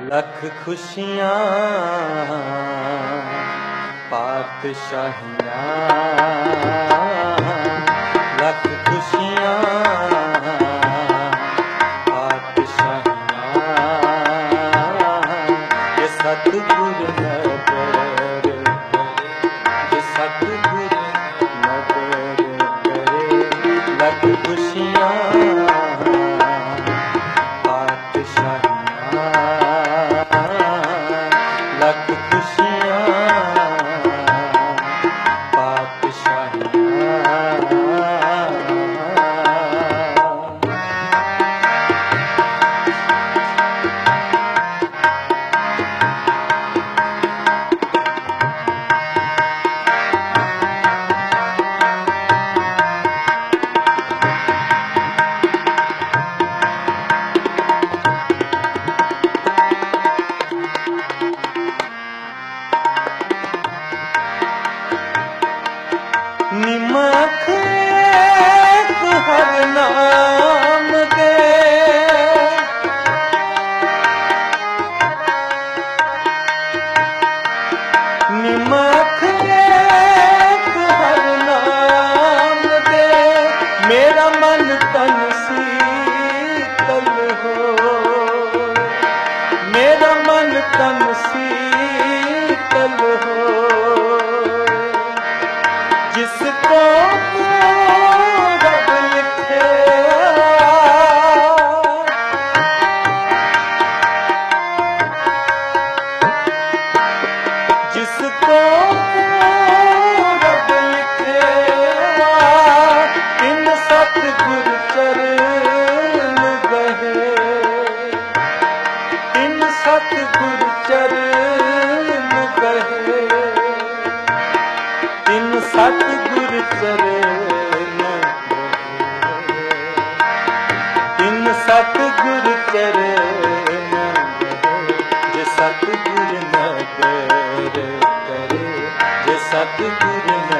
ਲੱਖ ਖੁਸ਼ੀਆਂ ਪਾਤਸ਼ਾਹੀਆਂ। ਲੱਖ ਖੁਸ਼ੀਆਂ ਪਾਤਸ਼ਾਹੀਆਂ। ਸਤਿਗੁਰ ਨਦਰ ਨਿਮਖ ਏਕ ਹਰ ਨਾਮ ਦੇ ਨਿਮਖ ਏਕ ਹਰ ਨਾਮ ਦੇ ਮੇਰਾ ਮਨ ਤਨ ਸੀਤਲ ਹੋ। ਮੇਰਾ ਮਨ ਤਨ ਸੀਤਲ ਹੋ। ਸਤਿਗੁਰ ਚਰਨ ਗਏ ਤਿਨ ਸਤਿਗੁਰ ਚਰਨ ਤਿਨ ਸਤਿਗੁਰ ਚਰਨ ਜੇ ਸਤਿਗੁਰ ਨਦਰ ਕਰੇ, ਜੇ ਸਤਿਗੁਰ